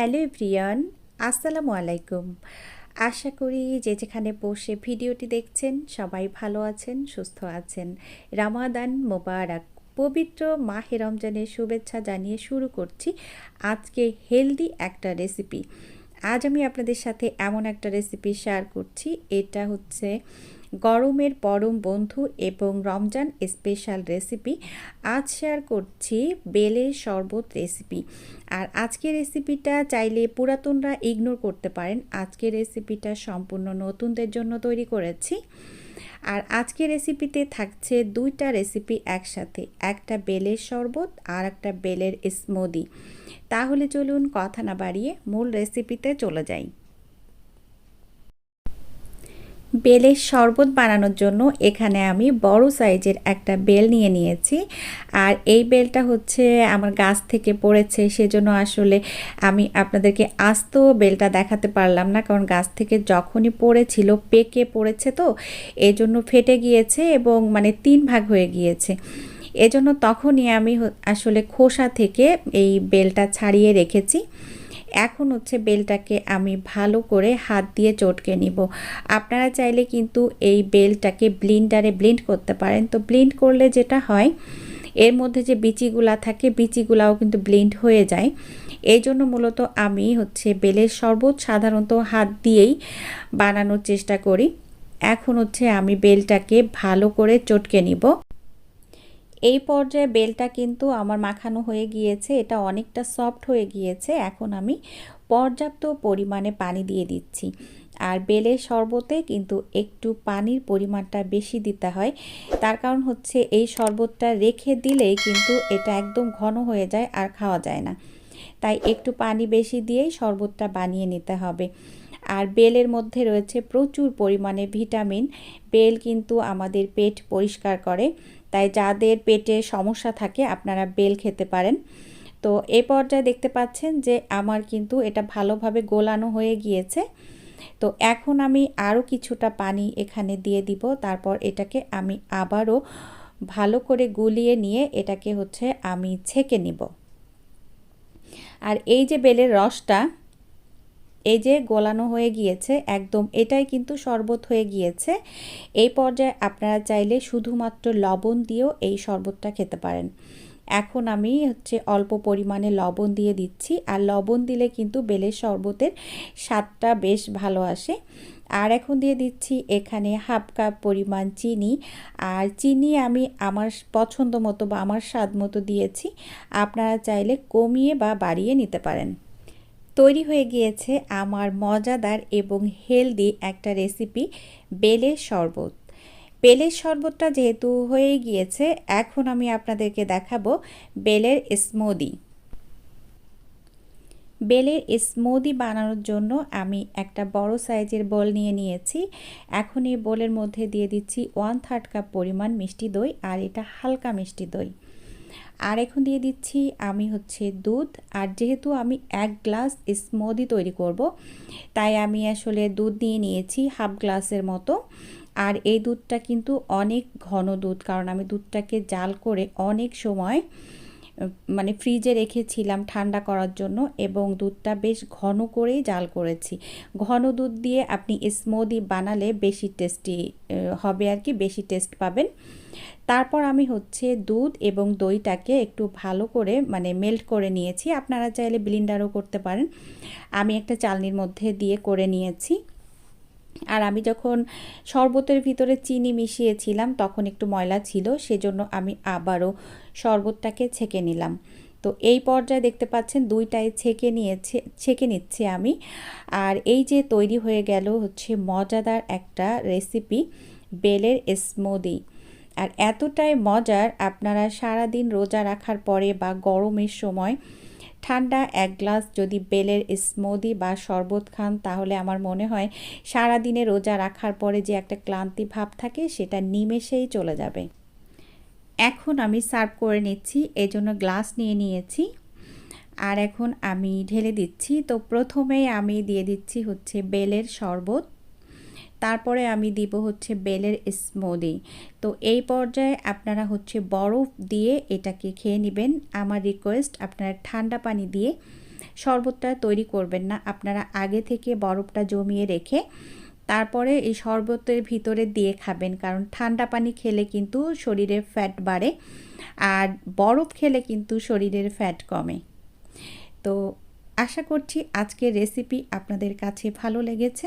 Hello Priyan আসসালামু আলাইকুম। আশা করি যে যেখানে বসে ভিডিওটি দেখছেন, সবাই ভালো আছেন, সুস্থ আছেন। রামাদান মোবারক, পবিত্র মাহে রমজানের শুভেচ্ছা জানিয়ে শুরু করছি আজকে হেলদি একটা রেসিপি আজ আমি আপনাদের সাথে এমন একটা রেসিপি শেয়ার করছি, এটা হচ্ছে গরমের পরম বন্ধু এবং রমজান স্পেশাল রেসিপি আজ শেয়ার করছি বেলের শরবত রেসিপি আর আজকের রেসিপিটা চাইলে পুরাতনরা ইগনোর করতে পারেন। আজকের রেসিপিটা সম্পূর্ণ নতুনদের জন্য তৈরি করেছি। আর আজকের রেসিপিতে থাকছে দুইটা রেসিপি একসাথে। একটা বেলের শরবত আর একটা বেলের স্মুদি তাহলে চলুন কথা না বাড়িয়ে মূল রেসিপিতে চলে যাই। বেলের শরবত বানানোর জন্য এখানে আমি বড় সাইজের একটা বেল নিয়ে নিয়েছি। আর এই বেলটা হচ্ছে আমার গাছ থেকে পড়েছে, সেজন্য আসলে আমি আপনাদেরকে আস্ত বেলটা দেখাতে পারলাম না। কারণ গাছ থেকে যখনই পড়েছিল, পেকে পড়েছে তো এই জন্য ফেটে গিয়েছে এবং মানে তিন ভাগ হয়ে গিয়েছে। এজন্য তখনই আমি আসলে খোসা থেকে এই বেলটা ছাড়িয়ে রেখেছি। এখন হচ্ছে বেলটাকে আমি ভালো করে হাত দিয়ে চটকে নিব। আপনারা চাইলে কিন্তু এই বেলটাকে ব্লিন্ডারে ব্লিন্ড করতে পারেন। তো ব্লিন্ড করলে যেটা হয়, এর মধ্যে যে বিচিগুলা থাকে, বিচিগুলাও কিন্তু ব্লিন্ড হয়ে যায়। এই জন্য মূলত আমি হচ্ছে বেলের শরবত সাধারণত হাত দিয়েই বানানোর চেষ্টা করি। এখন হচ্ছে আমি বেলটাকে ভালো করে চটকে নিব। এই পর্যায়ে বেলটা কিন্তু আমার মাখানো হয়ে গিয়েছে, এটা অনেকটা সফট হয়ে গিয়েছে, এখন আমি পর্যাপ্ত পরিমাণে পানি দিয়ে দিচ্ছি। আর বেলের শরবতে কিন্তু একটু পানির পরিমাণটা বেশি দিতে হয়, তার কারণ হচ্ছে এই শরবতটা রেখে দিলেই কিন্তু এটা একদম ঘন হয়ে যায় আর খাওয়া যায় না। তাই একটু পানি বেশি দিয়েই শরবতটা বানিয়ে নিতে হবে। আর বেলের মধ্যে রয়েছে প্রচুর পরিমাণে ভিটামিন, বেল কিন্তু আমাদের পেট পরিষ্কার করে। তাই যাদের পেটে সমস্যা থাকে আপনারা বেল খেতে পারেন। তো এই পর্যায়ে দেখতে পাচ্ছেন যে আমার কিন্তু এটা ভালোভাবে গোলানো হয়ে গিয়েছে। তো এখন আমি আরও কিছুটা পানি এখানে দিয়ে দিব। তারপর এটাকে আমি আবারও ভালো করে গুলিয়ে নিয়ে এটাকে হচ্ছে আমি ছেঁকে নিব। আর এই যে বেলের রসটা এই যে গোলানো হয়ে গিয়েছে, একদম এটাই কিন্তু শরবত হয়ে গিয়েছে। এই পর্যায়ে আপনারা চাইলে শুধুমাত্র লবণ দিয়েও এই শরবতটা খেতে পারেন। এখন আমি হচ্ছে অল্প পরিমাণে লবণ দিয়ে দিচ্ছি। আর লবণ দিলে কিন্তু বেলের শরবতের স্বাদটা বেশ ভালো আসে। আর এখন দিয়ে দিচ্ছি এখানে হাফ কাপ পরিমাণ চিনি। আর চিনি আমি আমার পছন্দ মতো বা আমার স্বাদ মতো দিয়েছি। আপনারা চাইলে কমিয়ে বা বাড়িয়ে নিতে পারেন। তৈরি হয়ে গিয়েছে আমার মজাদার এবং হেলদি একটা রেসিপি, বেলের শরবত। বেলের শরবতটা যেহেতু হয়ে গিয়েছে, এখন আমি আপনাদেরকে দেখাবো বেলের স্মুদি। বেলের স্মুদি বানানোর জন্য আমি একটা বড় সাইজের বল নিয়ে নিয়েছি। এখন এই বোলের মধ্যে দিয়ে দিচ্ছি ওয়ান থার্ড কাপ পরিমাণ মিষ্টি দই আর এটা হালকা মিষ্টি দই। আর এখন দিয়ে দিচ্ছি আমি হচ্ছে দুধ। আর যেহেতু আমি এক গ্লাস স্মদি তৈরি করব, তাই আমি আসলে দুধ দিয়ে নিয়েছি হাফ গ্লাসের মতো। আর এই দুধটা কিন্তু অনেক ঘন দুধ, কারণ আমি দুধটাকে জাল করে অনেক সময় মানে ফ্রিজে রেখেছিলাম ঠান্ডা করার জন্য এবং দুধটা বেশ ঘন করেই জাল করেছি। ঘন দুধ দিয়ে আপনি স্মুদি বানালে বেশি টেস্টি হবে আর কি, বেশি টেস্ট পাবেন। তারপর আমি হচ্ছে দুধ এবং দইটাকে একটু ভালো করে মানে মেল্ট করে নিয়েছি। আপনারা চাইলে ব্লিন্ডারও করতে পারেন। আমি একটা চালনির মধ্যে দিয়ে করে নিয়েছি। আর আমি যখন শরবতের ভিতরে চিনি মিশিয়েছিলাম, তখন একটু ময়লা ছিল, সেজন্য আমি আবারও শরবতটাকে ছেঁকে নিলাম। তো এই পর্যায়ে দেখতে পাচ্ছেন দুইটাই ছেঁকে নিয়েছে, ছেঁকে নিচ্ছি আমি। আর এই যে তৈরি হয়ে গেল হচ্ছে মজাদার একটা রেসিপি বেলের স্মুদি আর এতটাই মজার, আপনারা সারা দিন রোজা রাখার পরে বা গরমের সময় ঠান্ডা এক গ্লাস যদি বেলের স্মুদি বা শরবত খান, তাহলে আমার মনে হয় সারা দিনে রোজা রাখার পরে যে একটা ক্লান্তি ভাব থাকে, সেটা নিমেষেই চলে যাবে। এখন আমি সার্ভ করে নিচ্ছি, এজন্য গ্লাস নিয়ে নিয়েছি। আর এখন আমি ঢেলে দিচ্ছি। তো প্রথমেই আমি দিয়ে দিচ্ছি হচ্ছে বেলের শরবত। তারপরে আমি দিব হচ্ছে বেলের স্মুদি তো এই পর্যায়ে আপনারা হচ্ছে বরফ দিয়ে এটাকে খেয়ে নেবেন। আমার রিকোয়েস্ট আপনারা ঠান্ডা পানি দিয়ে শরবতটা তৈরি করবেন না। আপনারা আগে থেকে বরফটা জমিয়ে রেখে তারপরে এই শরবতের ভিতরে দিয়ে খাবেন। কারণ ঠান্ডা পানি খেলে কিন্তু শরীরে ফ্যাট বাড়ে আর বরফ খেলে কিন্তু শরীরের ফ্যাট কমে। তো আশা করছি আজকের রেসিপি আপনাদের কাছে ভালো লেগেছে।